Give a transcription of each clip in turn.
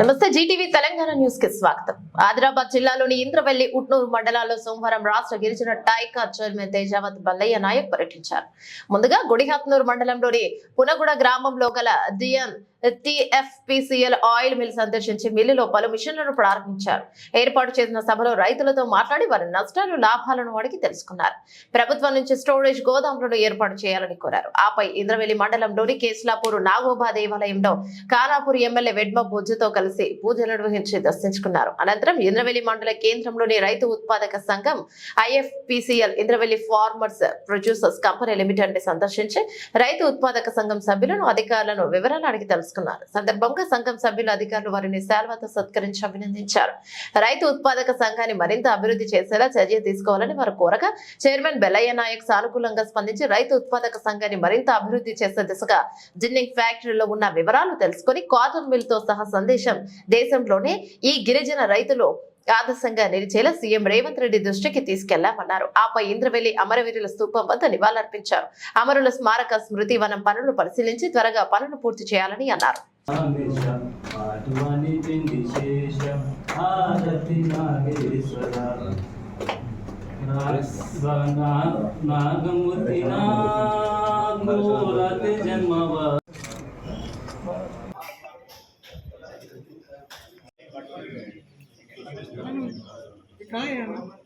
నమస్తే జీటీవీ తెలంగాణ న్యూస్కి స్వాగతం. ఆదిలాబాద్ జిల్లాలోని ఇంద్రవెల్లి ఉట్నూరు మండలాల్లో సోమవారం రాష్ట్ర గిరిజన టైకా చైర్మన్ తేజావత్ బల్లయ్య నాయక్ పర్యటించారు. ముందుగా గుడిహత్నూరు మండలంలోని పునగుడ గ్రామంలో గల దియన్ టిఎఫ్పిసిఎల్ ఆయిల్ మిల్ సందర్శించి మిల్లులో పలు మిషన్లను ప్రారంభించారు. ఏర్పాటు చేసిన సభలో రైతులతో మాట్లాడి వారి నష్టాలు లాభాలను అడిగి తెలుసుకున్నారు. ప్రభుత్వం నుంచి స్టోరేజ్ గోదాములను ఏర్పాటు చేయాలని కోరారు. ఆపై ఇంద్రవెల్లి మండలంలోని కేసులాపూర్ నాగోబా దేవాలయంలో కానాపూర్ ఎమ్మెల్యే వెడ్మ బుజ్జుతో కలిసి పూజలు నిర్వహించి దర్శించుకున్నారు. అనంతరం ఇంద్రవెల్లి మండల కేంద్రంలోని రైతు ఉత్పాదక సంఘం IFPCL Indravelli farmers producers company లిమిటెడ్ని సందర్శించి రైతు ఉత్పాదక సంఘం సభ్యులను అధికారులను వివరాలు అడిగి తెలుసుకున్నారు. సందర్భంగా సంఘం సభ్యులు అధికారులు వారిని శాల్వతో సత్కరించి అభినందించారు. రైతు ఉత్పాదక సంఘాన్ని మరింత అభివృద్ధి చేసేలా చర్య తీసుకోవాలని వారు కోరగా చైర్మన్ బెల్లయ్య నాయక్ సానుకూలంగా స్పందించి రైతు ఉత్పాదక సంఘాన్ని మరింత అభివృద్ధి చేసే దిశగా జిన్నింగ్ ఫ్యాక్టరీలో ఉన్న వివరాలు తెలుసుకొని కాటన్ మిల్తో సహా సందేశం దేశంలోనే ఈ గిరిజన రైతులు ఆదర్శంగా నిలిచేలా సీఎం రేవంత్ రెడ్డి దృష్టికి తీసుకెళ్ళామన్నారు. ఆపై ఇంద్రవెల్లి అమరవీరుల స్థూపం వద్ద నివాళులర్పించారు. అమరుల స్మారక స్మృతి వనం పనులు పరిశీలించి త్వరగా పనులు పూర్తి చేయాలని అన్నారు. 可以？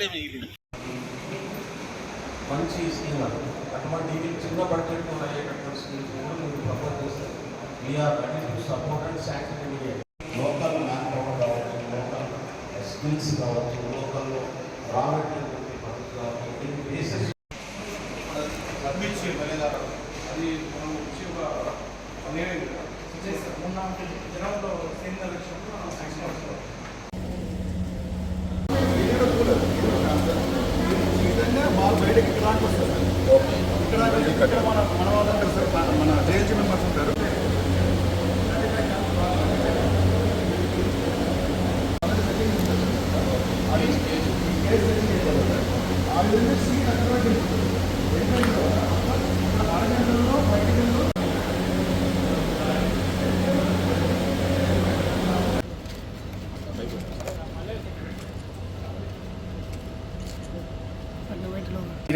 నాగోరతి జన్మవ మంచి స్కీమ్ అది. అటువంటి చిన్న బడ్జెట్ అయ్యేటటువంటి స్కీమ్స్ కూడా మీరు ప్రపోజ్ చేస్తే we're ready to support and sanction immediate local manpower కావచ్చు లోకల్ స్కిల్స్ కావచ్చు లోకల్లో రా మెటీరియల్ కావచ్చు దీని బేసిస్ సబ్మిట్ చేయాలి లేదా అది మనం వచ్చి ఒక నేను చేస్తాం మొన్న జనంలో సేమ్ ఎలక్షన్లో మనం శాంక్షన్ అవుతాం విధంగా బాల్ బయటకి ఇక్కడ దాకా ఇక్కడ ఇక్కడ మన మన వాళ్ళు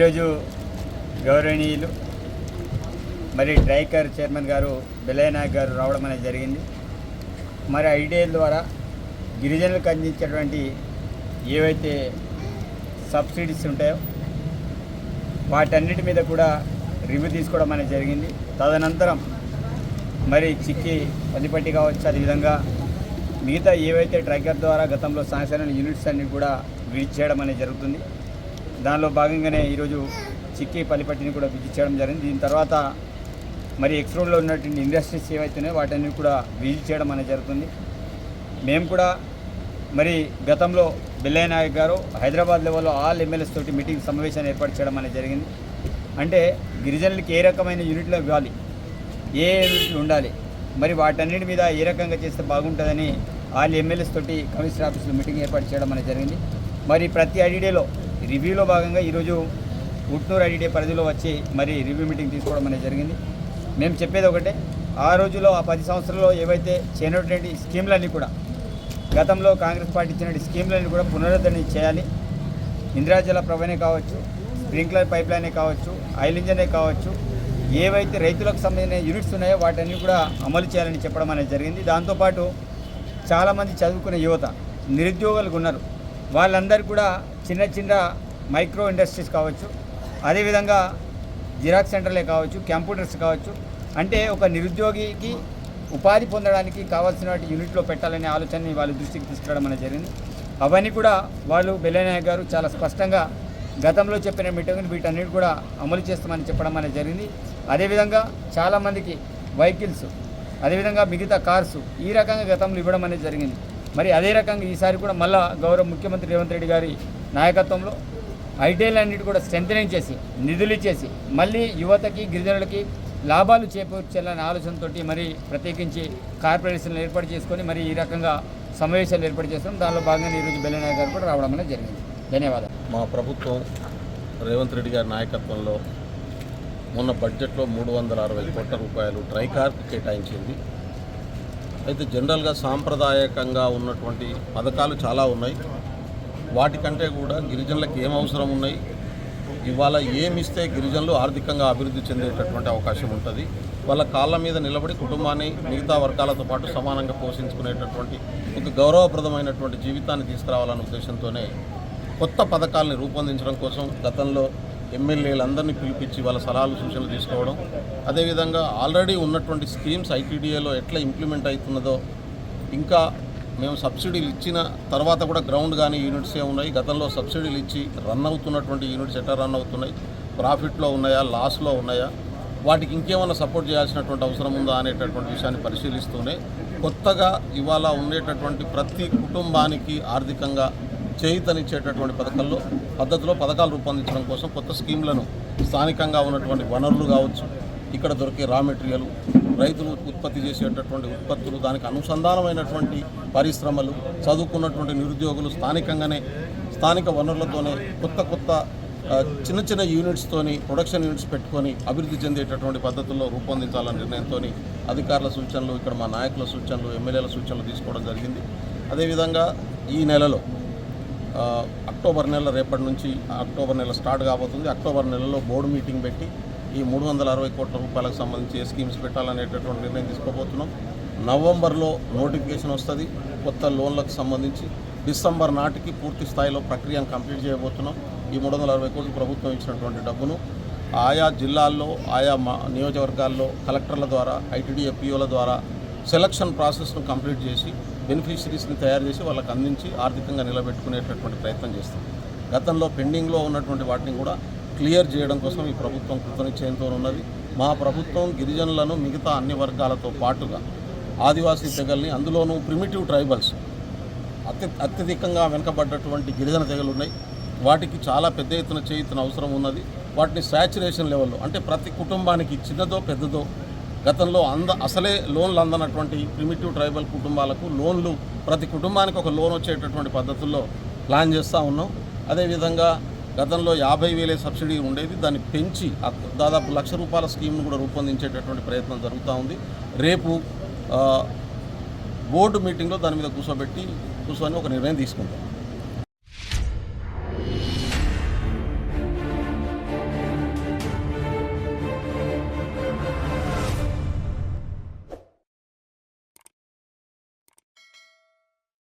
ఈరోజు గౌరవనీయులు మరి డ్రైకర్ చైర్మన్ గారు బిలయనాయక్ నాయక్ గారు రావడం అనేది జరిగింది. మరి ఐడియా ద్వారా గిరిజనులకు అందించేటువంటి ఏవైతే సబ్సిడీస్ ఉంటాయో వాటన్నిటి మీద కూడా రివ్యూ తీసుకోవడం అనేది జరిగింది. తదనంతరం మరి చిక్కి పల్లిపట్టి కావచ్చు అదేవిధంగా మిగతా ఏవైతే ట్రైకర్ ద్వారా గతంలో శాంక్షన్ యూనిట్స్ అన్ని కూడా విడిచేయడం చేయడం అనేది జరుగుతుంది. దానిలో భాగంగానే ఈరోజు చిక్కి పల్లిపట్టిని కూడా విజిట్ చేయడం జరిగింది. దీని తర్వాత మరి ఎక్స్ రోడ్లో ఉన్నటువంటి ఇండస్ట్రీస్ ఏవైతున్నాయో వాటన్ని కూడా విజిట్ చేయడం అనేది జరుగుతుంది. మేము కూడా మరి గతంలో బిల్లయ్య నాయక్ గారు హైదరాబాద్ లెవెల్లో ఆల్ ఎమ్మెల్యేస్ తోటి మీటింగ్ సమావేశాన్ని ఏర్పాటు చేయడం అనేది జరిగింది. అంటే గిరిజనులకి ఏ రకమైన యూనిట్లో ఇవ్వాలి ఏ యూనిట్లు ఉండాలి మరి వాటన్నిటి మీద ఏ రకంగా చేస్తే బాగుంటుందని ఆల్ ఎమ్మెల్యేస్ తోటి కమిషనర్ ఆఫీస్లో మీటింగ్ ఏర్పాటు చేయడం అనేది జరిగింది. మరి ప్రతి ఐడిడేలో రివ్యూలో భాగంగా ఈరోజు ఉట్నూరు ఐడిడే పరిధిలో వచ్చి మరి రివ్యూ మీటింగ్ తీసుకోవడం అనేది జరిగింది. మేము చెప్పేది ఒకటే ఆ రోజులో ఆ పది సంవత్సరాల్లో ఏవైతే చేయనటువంటి స్కీమ్లన్నీ కూడా గతంలో కాంగ్రెస్ పార్టీ ఇచ్చిన స్కీమ్లన్నీ కూడా పునరుద్ధరణ చేయాలి. ఇందిరాజల ప్రభనే కావచ్చు స్ప్రింక్లర్ పైప్ లైనే కావచ్చు ఆయిల్ ఇంజనే కావచ్చు ఏవైతే రైతులకు సంబంధించిన యూనిట్స్ ఉన్నాయో వాటన్ని కూడా అమలు చేయాలని చెప్పడం అనేది జరిగింది. దాంతోపాటు చాలామంది చదువుకునే యువత నిరుద్యోగులకు ఉన్నారు. వాళ్ళందరూ కూడా చిన్న చిన్న మైక్రో ఇండస్ట్రీస్ కావచ్చు అదేవిధంగా జిరాక్స్ సెంటర్లే కావచ్చు కంప్యూటర్స్ కావచ్చు. అంటే ఒక నిరుద్యోగికి ఉపాధి పొందడానికి కావాల్సిన యూనిట్లో పెట్టాలనే ఆలోచనని వాళ్ళ దృష్టికి తీసుకురావడం అనేది జరిగింది. అవన్నీ కూడా వాళ్ళు బెల్లనాయక్ గారు చాలా స్పష్టంగా గతంలో చెప్పిన మీటింగ్ వీటన్నిటి కూడా అమలు చేస్తామని చెప్పడం అనేది జరిగింది. అదేవిధంగా చాలామందికి వెహికల్స్ అదేవిధంగా మిగతా కార్స్ ఈ రకంగా గతంలో ఇవ్వడం అనేది జరిగింది. మరి అదే రకంగా ఈసారి కూడా మళ్ళా గౌరవ ముఖ్యమంత్రి రేవంత్ రెడ్డి గారి నాయకత్వంలో ఐటీఐలన్నిటి కూడా స్ట్రెంథనింగ్ చేసి నిధులు ఇచ్చేసి మళ్ళీ యువతకి గిరిజనులకి లాభాలు చేకూర్చాలనే ఆలోచనతో మరి ప్రత్యేకించి కార్పొరేషన్లు ఏర్పాటు చేసుకొని మరి ఈ రకంగా సమావేశాలు ఏర్పాటు చేస్తాం దానిలో భాగంగా ఈరోజు బెల్లనాయ్ గారు కూడా రావడం అనేది జరిగింది. ధన్యవాదాలు. మా ప్రభుత్వం రేవంత్ రెడ్డి గారి నాయకత్వంలో మొన్న బడ్జెట్లో మూడు వందల అరవై కోట్ల రూపాయలు ట్రైకార్కు కేటాయించింది. అయితే జనరల్గా సాంప్రదాయకంగా ఉన్నటువంటి పథకాలు చాలా ఉన్నాయి. వాటికంటే కూడా గిరిజనులకు ఏం అవసరం ఉన్నాయి? ఇవాళ ఏమిస్తే గిరిజనులు ఆర్థికంగా అభివృద్ధి చెందేటటువంటి అవకాశం ఉంటుంది. వాళ్ళ కాళ్ళ మీద నిలబడి కుటుంబాన్ని మిగతా వర్గాలతో పాటు సమానంగా పోషించుకునేటటువంటి ఒక గౌరవప్రదమైనటువంటి జీవితాన్ని తీసుకురావాలనే ఉద్దేశంతోనే కొత్త పథకాల్ని రూపొందించడం కోసం గతంలో ఎమ్మెల్యేలందరినీ పిలిపించి వాళ్ళ సలహాలు సూచనలు తీసుకోవడం. అదేవిధంగా ఆల్రెడీ ఉన్నటువంటి స్కీమ్స్ ఐటీడీఏలో ఎట్లా ఇంప్లిమెంట్ అవుతున్నదో ఇంకా మేము సబ్సిడీలు ఇచ్చిన తర్వాత కూడా గ్రౌండ్ కానీ యూనిట్స్ ఏ ఉన్నాయి. గతంలో సబ్సిడీలు ఇచ్చి రన్ అవుతున్నటువంటి యూనిట్స్ ఎట్లా రన్ అవుతున్నాయి? ప్రాఫిట్లో ఉన్నాయా? లాస్లో ఉన్నాయా? వాటికి ఇంకేమైనా సపోర్ట్ చేయాల్సినటువంటి అవసరం ఉందా అనేటటువంటి విషయాన్ని పరిశీలిస్తూనే కొత్తగా ఇవాళ ఉండేటటువంటి ప్రతి కుటుంబానికి ఆర్థికంగా చేయితనిచ్చేటటువంటి పథకాల్లో పద్ధతిలో పథకాలు రూపొందించడం కోసం కొత్త స్కీమ్లను స్థానికంగా ఉన్నటువంటి వనరులు కావచ్చు ఇక్కడ దొరికే రా మెటీరియల్ రైతులు ఉత్పత్తి చేసేటటువంటి ఉత్పత్తులు దానికి అనుసంధానమైనటువంటి పరిశ్రమలు చదువుకున్నటువంటి నిరుద్యోగులు స్థానికంగానే స్థానిక వనరులతోనే కొత్త కొత్త చిన్న చిన్న యూనిట్స్తోని ప్రొడక్షన్ యూనిట్స్ పెట్టుకొని అభివృద్ధి చెందేటటువంటి పద్ధతుల్లో రూపొందించాలనే నిర్ణయంతో అధికారుల సూచనలు ఇక్కడ మా నాయకుల సూచనలు ఎమ్మెల్యేల సూచనలు తీసుకోవడం జరిగింది. అదేవిధంగా ఈ నెలలో అక్టోబర్ నెల రేపటి నుంచి అక్టోబర్ నెల స్టార్ట్ కాబోతుంది. అక్టోబర్ నెలలో బోర్డు మీటింగ్ పెట్టి ఈ మూడు వందల అరవై కోట్ల రూపాయలకు సంబంధించి ఏ స్కీమ్స్ పెట్టాలనేటటువంటి నిర్ణయం తీసుకోబోతున్నాం. నవంబర్లో నోటిఫికేషన్ వస్తుంది. కొత్త లోన్లకు సంబంధించి డిసెంబర్ నాటికి పూర్తి స్థాయిలో ప్రక్రియను కంప్లీట్ చేయబోతున్నాం. ఈ మూడు వందల అరవై కోట్లు ప్రభుత్వం ఇచ్చినటువంటి డబ్బును ఆయా జిల్లాల్లో ఆయా మా నియోజకవర్గాల్లో కలెక్టర్ల ద్వారా ఐటీడీ ఎఫ్పిఓల ద్వారా సెలక్షన్ ప్రాసెస్ను కంప్లీట్ చేసి బెనిఫిషరీస్ని తయారు చేసి వాళ్ళకి అందించి ఆర్థికంగా నిలబెట్టుకునేటటువంటి ప్రయత్నం చేస్తాం గతంలో పెండింగ్లో ఉన్నటువంటి వాటిని కూడా క్లియర్ చేయడం కోసం ఈ ప్రభుత్వం కృతనిశ్చయంతో ఉన్నది మా ప్రభుత్వం గిరిజనులను మిగతా అన్ని వర్గాలతో పాటుగా ఆదివాసీ తెగల్ని అందులోనూ ప్రిమిటివ్ ట్రైబల్స్ అత్య అత్యధికంగా వెనుకబడ్డటువంటి గిరిజన తెగలు ఉన్నాయి వాటికి చాలా పెద్ద ఎత్తున చేయుతున్న అవసరం ఉన్నది. వాటిని శాచురేషన్ లెవెల్లో అంటే ప్రతి కుటుంబానికి చిన్నదో పెద్దదో గతంలో అంద అసలే లోన్లు అందనటువంటి ప్రిమిటివ్ ట్రైబల్ కుటుంబాలకు లోన్లు ప్రతి కుటుంబానికి ఒక లోన్ వచ్చేటటువంటి పద్ధతుల్లో ప్లాన్ చేస్తూ ఉన్నాం. అదేవిధంగా గతంలో యాభై వేలే సబ్సిడీ ఉండేది. దాన్ని పెంచి దాదాపు లక్ష రూపాయల స్కీమ్ను కూడా రూపొందించేటటువంటి ప్రయత్నం జరుగుతూ ఉంది. రేపు బోర్డు మీటింగ్లో దాని మీద కూర్చోబెట్టి కూర్చొని ఒక నిర్ణయం తీసుకుంటాం